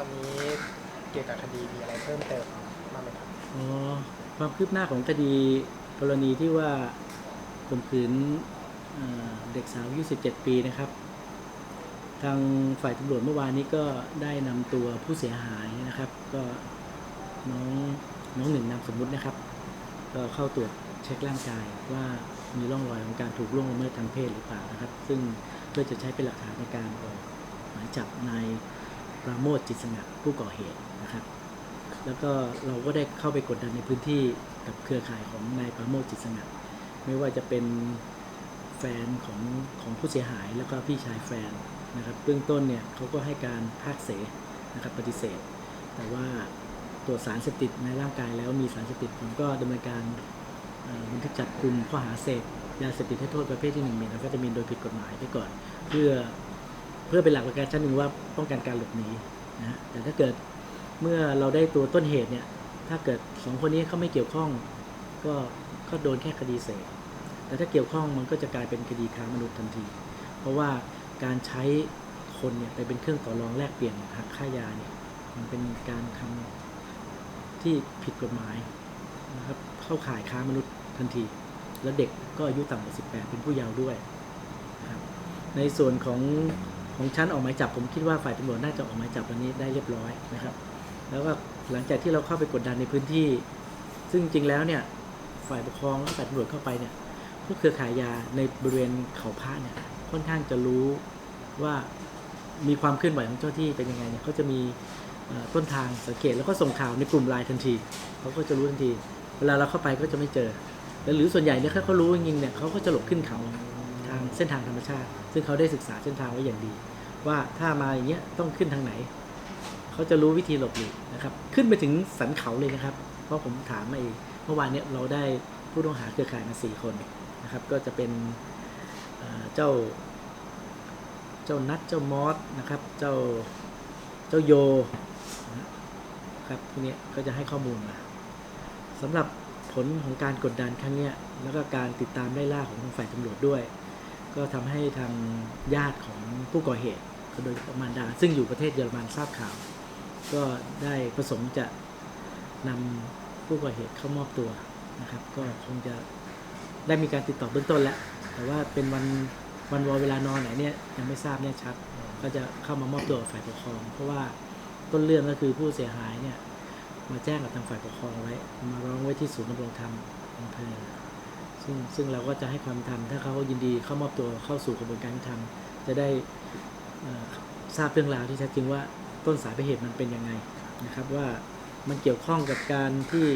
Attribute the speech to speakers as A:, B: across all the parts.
A: ตอนนี้เกี่ยวกับคดีมีอะไรเพิ่มเติมบ้างไหมครับ
B: อ๋อความคืบหน้าของคดีกรณีที่ว่าข่มขืนเอ่อเด็กสาวอายุ17 ปีนะครับ ทางฝ่ายตำรวจเมื่อวานนี้ก็ได้นำตัวผู้เสียหายนะครับ ก็น้องน้องหนึ่งนามสมมุตินะครับ ก็เข้าตรวจเช็คร่างกายว่ามีร่องรอยของการถูกล่วงละเมิดทางเพศหรือเปล่านะครับ ซึ่งเพื่อจะใช้เป็นหลักฐานในการออกหมายจับนาย ปราโมทจิตสงัดผู้ก่อเหตุนะครับ แล้วก็เราก็ได้เข้าไปกดดันในพื้นที่กับเครือข่ายของนายปราโมทจิตสงัดไม่ว่าจะเป็นแฟนของของผู้เสียหายแล้วก็พี่ชายแฟนนะครับเบื้องต้นเนี่ยเขาก็ให้การภาคเสนะครับปฏิเสธ แต่ว่าตรวจสารเสพติดในร่างกายแล้วมีสารเสพติดผมก็ดำเนินการเอ่อบันทึกจับกลุ่มข้อหาเสพยาเสพติดให้โทษประเภทที่หนึ่งเมทแอมเฟตามีนโดยผิดกฎหมายไปก่อน เพื่อ เพื่อเป็นหลักประกันชั้นหนึ่งว่าป้องกันการหลบหนีนะฮะแต่ถ้าเกิดเมื่อเราได้ตัวต้นเหตุเนี่ยถ้าเกิดสองคนนี้เขาไม่เกี่ยวข้องก็ก็โดนแค่คดีเสพแต่ถ้าเกี่ยวข้องมันก็จะกลายเป็นคดีค้ามนุษย์ทันที เพราะว่าการใช้คนเนี่ยไปเป็นเครื่องต่อรองแลกเปลี่ยนหักค่ายาเนี่ยมันเป็นการทำที่ผิดกฎหมายนะครับเข้าข่ายค้ามนุษย์ทันที แล้วเด็กก็อายุต่ำกว่า 18 เป็นผู้เยาว์ด้วยนะครับในส่วนของ ของชั้นออกหมายจับผมคิดว่าฝ่ายตำรวจน่าจะออกหมายจับวันนี้ได้เรียบร้อยนะครับ แล้วก็หลังจากที่เราเข้าไปกดดันในพื้นที่ ซึ่งจริงแล้วเนี่ยฝ่ายปกครองและฝ่ายตำรวจเข้าไปเนี่ยพวกเครือขายยาในบริเวณเขาพระเนี่ยค่อนข้างจะรู้ว่ามีความเคลื่อนไหวของเจ้าที่เป็นยังไงเนี่ยเขาจะมีต้นทางสังเกตแล้วก็ส่งข่าวในกลุ่มไลน์ทันทีเขาก็จะรู้ทันที เวลาเราเข้าไปก็จะไม่เจอ แล้วหรือส่วนใหญ่เนี่ยถ้าเขารู้จริงๆเนี่ยเขาก็จะหลบขึ้นเขา ทางเส้นทางธรรมชาติ ซึ่งเขาได้ศึกษาเส้นทางไว้อย่างดี ว่าถ้ามาอย่างเงี้ยต้องขึ้นทางไหน เขาจะรู้วิธีหลบหลีกนะครับ ขึ้นไปถึงสันเขาเลยนะครับ เพราะผมถามมาเองเมื่อวานเนี้ยเราได้ผู้ต้องหาเครือข่ายมาสี่คนนะครับ ก็จะเป็นเจ้า เจ้านัดเจ้ามอสนะครับ เจ้าเจ้าโยนะครับพวกเนี้ยก็จะให้ข้อมูลมาสำหรับผลของการกดดันครั้งเนี้ยแล้วก็การติดตามไล่ล่าของทางฝ่ายตำรวจด้วย ก็ทำให้ทางญาติของผู้ก่อเหตุโดยเฉพาะมารดา ซึ่งอยู่ประเทศเยอรมันทราบข่าว ก็ได้ประสงค์จะนำผู้ก่อเหตุเข้ามอบตัวนะครับ ก็คงจะได้มีการติดต่อเบื้องต้นแล้ว แต่ว่าเป็นวันวันวอเวลานอนไหนเนี่ยยังไม่ทราบแน่ชัด ก็จะเข้ามามอบตัวฝ่ายปกครอง เพราะว่าต้นเรื่องก็คือผู้เสียหายเนี่ยมาแจ้งกับทางฝ่ายปกครองไว้ มาร้องไว้ที่ศูนย์ดำรงธรรมอำเภอ ซึ่งซึ่งเราก็จะให้ความธรรมถ้าเขายินดีเข้ามอบตัวเข้าสู่กระบวนการยุติธรรมจะได้เอ่อทราบเรื่องราวที่แท้จริงว่าต้นสายปลายเหตุมันเป็นยังไงนะครับว่ามันเกี่ยวข้องกับการที่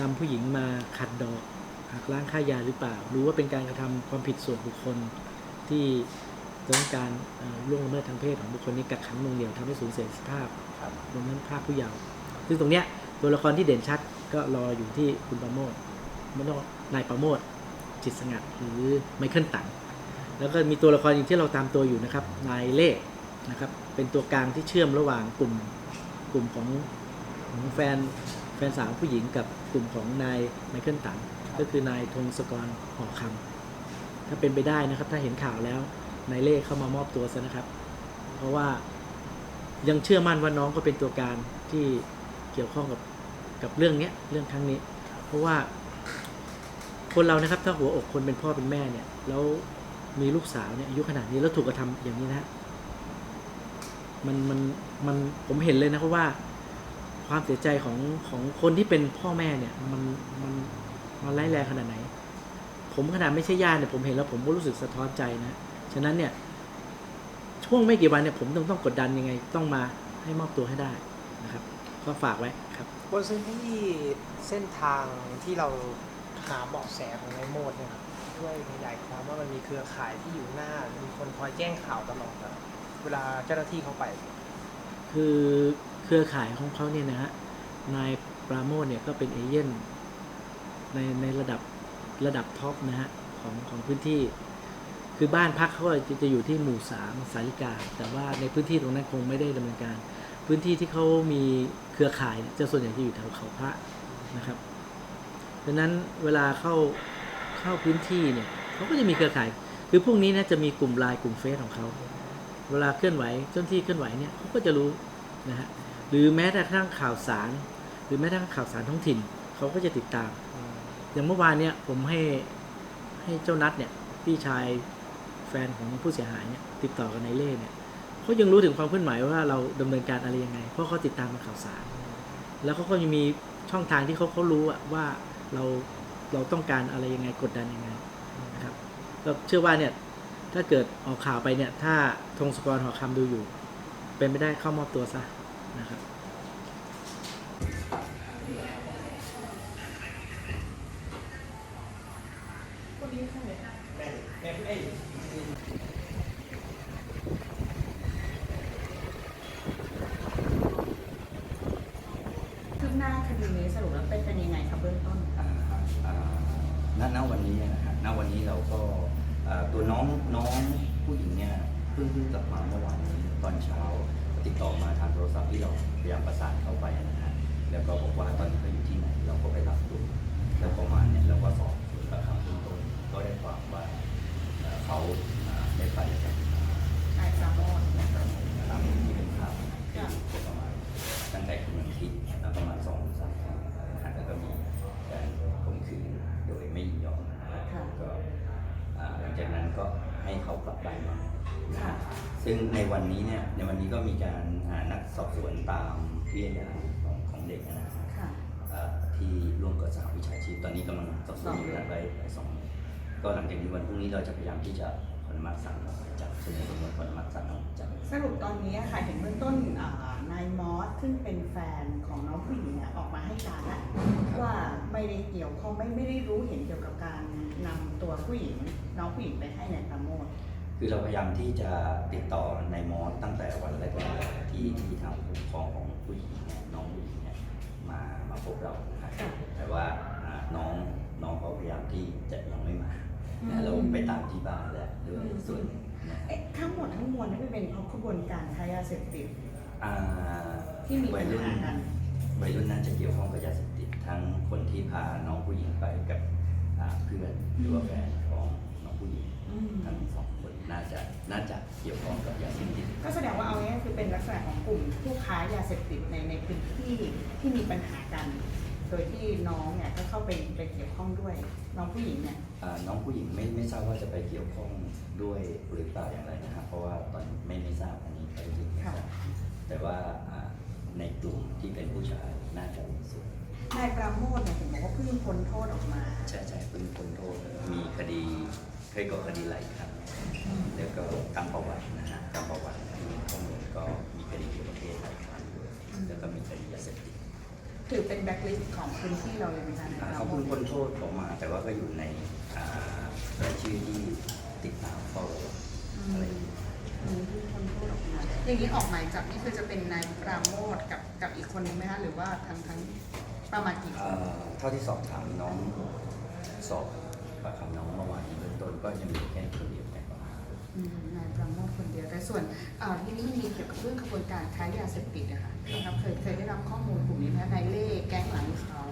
B: นำผู้หญิงมาขัดดอกหักล้างค่ายาหรือเปล่าหรือว่าเป็นการกระทำความผิดส่วนบุคคลที่ต้องการเอ่อล่วงละเมิดทางเพศของบุคคลนี้กักขังหน่วงเหนี่ยวทำให้สูญเสียสภาพ
A: ครับ
B: รวมทั้งภาพผู้เยาว์ซึ่งตรงเนี้ยตัวละครที่เด่นชัดก็รออยู่ที่คุณประโมทไม่ต้อง นายประโมทจิตสงัดหรือไมเคิลตังแล้วก็มีตัวละครอีกที่เราตามตัวอยู่นะครับ นายเล่นะครับเป็นตัวกลางที่เชื่อมระหว่างกลุ่มกลุ่มของของแฟนแฟนสาวผู้หญิงกับกลุ่มของนายไมเคิลตังก็คือนายธงศกรหอคำถ้าเป็นไปได้นะครับ ถ้าเห็นข่าวแล้วนายเล่เข้ามามอบตัวซะนะครับ เพราะว่ายังเชื่อมั่นว่าน้องก็เป็นตัวการที่เกี่ยวข้องกับกับเรื่องเนี้ยเรื่องครั้งนี้ เพราะว่า คนเรานะครับ ถ้าหัวอกคนเป็นพ่อเป็นแม่เนี่ย แล้วมีลูกสาวเนี่ยอายุขนาดนี้แล้วถูกกระทำอย่างนี้นะมันมันมันผมเห็นเลยนะเพราะว่า ความเสียใจของของคนที่เป็นพ่อแม่เนี่ย มันมันมันร้ายแรงขนาดไหน ผมขนาดไม่ใช่ญาติเนี่ยผมเห็นแล้วผมก็รู้สึกสะท้อนใจนะฉะนั้นเนี่ย ช่วงไม่กี่วันเนี่ยผมต้องต้องกดดันยังไง ต้องมาให้มอบตัวให้ได้นะครับ ก็ฝากไว้ครับ
A: บนเส้นที่เส้นทางที่เรา หาเบาะแสของนายโมดเนี่ยครับด้วยขยายความว่ามันมีเครือข่ายที่อยู่หน้า มีคนคอยแจ้งข่าวตลอดอะเวลาเจ้าหน้าที่เขาไป
B: คือเครือข่ายของเขาเนี่ยนะฮะนายปราโมทเนี่ยก็เป็นเอเย่นในในระดับระดับท็อปนะฮะของของพื้นที่ คือบ้านพักเขาจะจะอยู่ที่หมู่สามสาริกา แต่ว่าในพื้นที่ตรงนั้นคงไม่ได้ดำเนินการ พื้นที่ที่เขามีเครือข่ายเนี่ยจะส่วนใหญ่จะอยู่แถวเขาพระนะครับ ดังนั้นเวลาเข้าเข้าพื้นที่เนี่ยเขาก็จะมีเครือข่าย คือพวกนี้นะจะมีกลุ่มไลน์กลุ่มเฟซของเขา เวลาเคลื่อนไหวเจ้าที่เคลื่อนไหวเนี่ยเขาก็จะรู้นะฮะหรือแม้แต่กระทั่งข่าวสาร หรือแม้แต่กระทั่งข่าวสารท้องถิ่นเขาก็จะติดตาม
A: อ
B: ย่างเมื่อวานเนี่ยผมให้ให้เจ้านัดเนี่ยพี่ชายแฟนของผู้เสียหายเนี่ยติดต่อกับนายเล่เนี่ยเขายังรู้ถึงความเคลื่อนไหวว่าเราดำเนินการอะไรยังไง เพราะเขาติดตามข่าวสาร แล้วเขาก็ยังมีช่องทางที่เขาเขารู้ว่า เราเราต้องการอะไรยังไงกดดันยังไงนะครับเราเชื่อว่าเนี่ยถ้าเกิดออกข่าวไปเนี่ย ถ้าธงสกรหอคำดูอยู่ เป็นไม่ได้เข้ามอบตัวซะนะครับ
C: คื้นี้สรุปแล้วเป็นเป็นยังไงครับเบื้องต้น
D: อ่าอ่าณณวันนี้นะฮะณวันนี้เราก็อ่าตัวน้องน้องผู้หญิงเนี่ยเพิ่งเพิ่งกลับมาเมื่อวานนี้ตอนเช้าติดต่อมาทางโทรศัพท์ที่เราพยายามประสานเข้าไปนะฮะแล้วก็บอกว่าตอนนี้เขาอยู่ที่ไหนเราก็ไปรับดูแล้วประมาณเนี่ยเราก็สอบสวนประคำเบื้องต้นก็ได้ความว่าเอ่อเขาอ่าได้ไปกับ
C: นายปราโมท
D: นะครับตามที่เป็นข่าวที่ประมาณตั้งแต่คืนวันอาทิตย์แล้วประมาณสองถึงสามครั้งนะฮะแล้วก็มีการข่มขืนโดยไม่ยินยอมนะฮะก็อ่าหลังจากนั้นก็ให้เขา กลับบ้านมานะฮะซึ่งในวันนี้เนี่ยในวันนี้ก็มีการอ่านัดสอบสวนตามวิทยาของของเด็กนะฮะ
C: ค่ะ
D: เอ่อที่ร่วมกับสหวิชาชีพตอนนี้กำลังสอบสวนอยู่นะไปไปสองก็หลังจากนี้วันพรุ่งนี้เราจะพยายามที่จะขออนุมัติสั่งออกหมายจับซึ่งในสำนวนขออนุมัติสั่งออกหมายจับ
C: สรุปตอนนี้ค่ะเห็นเบื้องต้นอ่านายมอสซึ่งเป็นแฟนของน้องผู้หญิงเนี่ยออกมาให้การแล้วว่าไม่ได้เกี่ยวข้องไม่ไม่ได้รู้เห็นเกี่ยวกับการนำตัวผู้หญิงน้องผู้หญิงไปให้นายปราโมท
D: คือเราพยายามที่จะติดต่อในมอสตั้งแต่วันแรกๆที่ที่ทางผู้ปกครองของผู้หญิงเนี่ยน้องผู้หญิงเนี่ยมามาพบเรานะครับแต่ว่าอ่าน้องน้องเขาพยายามที่จะยังไม่มานะเราไปตามที่บ้านแล้วด้วยส่วนหนึ่งนะ
C: เอ๊ะทั้งหมดทั้งมวลนี่ไม่เป็นเพราะขบวนการค้ายาเสพติด
D: อ่า
C: ที่มี
D: วั
C: ปั
D: ย
C: ญ
D: รุ่น
C: หากัน
D: วัยรุ่นน่าจะเกี่ยวข้องกับยาเสพติดทั้งคนที่พาน้องผู้หญิงไปกับอ่าเพื่อนหรือว่าแฟนของน้องผู้หญิง
C: อืม
D: ทั้งสองค นน่าจะน่าจะเกี่ยวข้องกับยาเสพติด
C: ก็แสดงว่าเอาง่ายๆคือเป็นลักษณะของกลุ่มผู้ค้ายาเสพติดในในพื้นที่ที่มีปัญหากัน โดยที่น้องเนี่ยก็เข้าไปไปเกี่ยวข้องด้วย น้องผู้หญิงเนี่ย
D: อ่าน้องผู้หญิงไม่ไม่ทราบว่าจะไปเกี่ยวข้องด้วยหรือเปล่าอย่างไรนะครับ เพราะว่าตอนนี้ไม่ไม่ทราบอันนี้ไปจริงไม่ทราบแต่ว่าอ่าในกลุ่มที่เป็นผู้ชายน่าจะมีส่วน
C: นายปราโมทเนี่ยเห็นบอกว่าเพิ่งพ้นโทษออกมา
D: ใช่ใช่เป็นคนโทษมีคดี เคยก่อคดีหลายครั้งแล้วก็ตามประวัตินะฮะตามประวัติที่ข้อมูลก็มีคดีเกี่ยวกับเพศหลายครั้งด้วยแล้วก็มีคดียาเสพติด
C: ถือเป็นแบ็คลิสต์ของพื้นที่เราเลยไหมคะนาย
D: อ่า
C: ปรา
D: เขา
C: โม
D: เพิ่
C: ท
D: งพ้นโทษออกมา แต่ว่าก็อยู่ในอ่ารายชื่อที่ติดตามเฝ้าระวังอะไรอย่างเงี้ย
C: อืมเพิ่งพ้นโทษออกมาอย่างนี้ออกหมายจับนี่คือจะเป็นนายปราโมทกับกับอีกคนนึงไหมคะหรือว่าทั้งทั้งประมาณกี่ค
D: เอ่
C: น
D: อเท่าที่สอบถามน้องสอบ ปากคำน้องเมื่อวานนี้เบื้องต้นก็ยังมีแค่คนเดียวแต่ประมาณ
C: อืมนายปราโมทคนเดียวแต่ส่วนเอ่อที่นี่มันมีเกี่ยวกับเรื่องกระบวนการค้ายาเสพติดอะค่ะนะครับเคยเคยได้รับข้อมูลกลุ่มนี้ไหมคะนายเล่แก๊งหลังเขา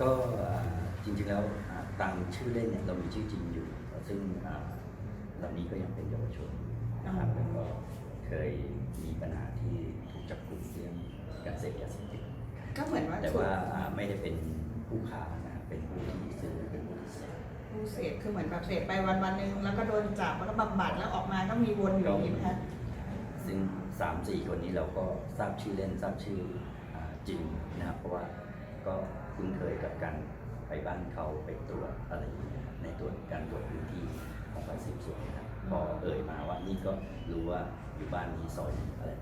D: ก็อ่าจริงๆแล้วอ่าตามชื่อเล่นเนี่ยเรามีชื่อจริงอยู่ ซึ่งอ่าตอนนี้ก็ยังเป็นเยาวชนนะครับแล้วก็เคยมีปัญหาที่ถูกจับกลุ่มเรื่องการเสพยาเสพติด
C: ก็เหมือนว่า
D: แต่ว่าอ่าไม่ได้เป็นผู้ค้านะครับเป็นผู้ที่ซื้อเป็นผู้ที่เสพ
C: ผู้เสพคือเหมือนแบบเสพไปวันวันๆหนึ่งแล้วก็โดนจับแล้วก็บำบัดแล้วออกมาก็มีวนอยู่อย่างนี้ไหมคะ
D: ซึ่งสามสี่คนนี้เราก็ทราบชื่อเล่นทราบชื่ออาจริงนะครับ เพราะว่าก็คุ้นเคยกับการไปบ้านเขาไปตรวจอะไรอย่างเงี้ยในตรวจการตรวจพื้นที่ของฝ่ายสืบสวนนะครับพอเอ่ยมาว่านี่ก็รู้ว่าอยู่บ้านนี้ซอยนี้อะไร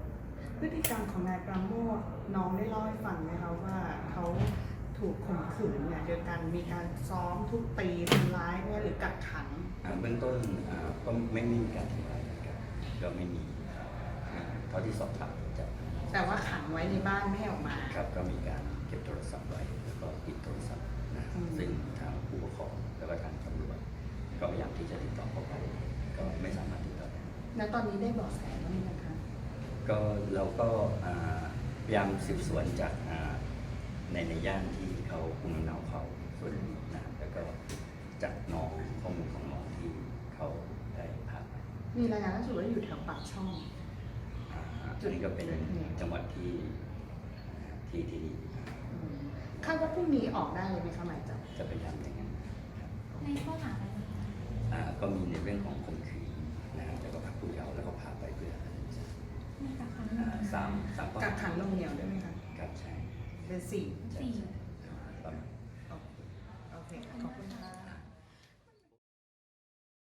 C: พฤติกรรมของนายปราโมทน้องได้เล่าให้ฟังไหมคะว่าเขา ถูกข่มขืนเนี่ยโดยการมีการซ้อมทุบตีทำร้ายเนี่ยหรือกักขัง
D: อ่าเบื้องต้นอ่าก็ไม่ไม่มีการทำร้ายกันก็ไม่มีอ่าเท่าที่สอบถามจาก
C: แต่ว่าขังไว้ในบ้านไม่ให้ออกมา
D: ครับก็มีการเก็บโทรศัพท์ไว้แล้วก็ปิดโทรศัพท์นะ
C: อืม
D: ซึ่งทางผู้ปกครองแล้วก็ทางตำรวจก็พยายามที่จะติดต่อเข้าไปก็ไม่สามารถติดต่อได้
C: แล้วตอนนี้ได้เบาะแสบ้างไหมคะ
D: ก็เราก็อ่าพยายามสืบสวนจากอ่า ในในย่านที่เขาคุมลำเนาเขาส่วนหนึ่งนะแล้วก็จากน้องข้อมูลของน้องที่เขาได้พาไป
C: มีรายงานล่าสุดว่าอยู่แถวปากช่อง
D: อ่าอันนี้ก็เป็นจังหวัดที่ที่ที่ดี
C: อืมคาดว่าพรุ่งนี้ออกได้เลยไหมคะหมายจับ
D: จะพยายามอย่างนั้น
E: ในข้อหาอะไรบ้างคะ
D: อ่าก็มีในเรื่องของข่มขืนนะครับแล้วก็พาผู้เยาว์แล้วก็พาไปเพื่อ
E: ในกักขัง
D: อ่าสามสามข้อ
C: กักขังหน่วงเหนียวด้วยไหมคะ
D: ครับใช่
C: the
E: C.
D: C. Okay.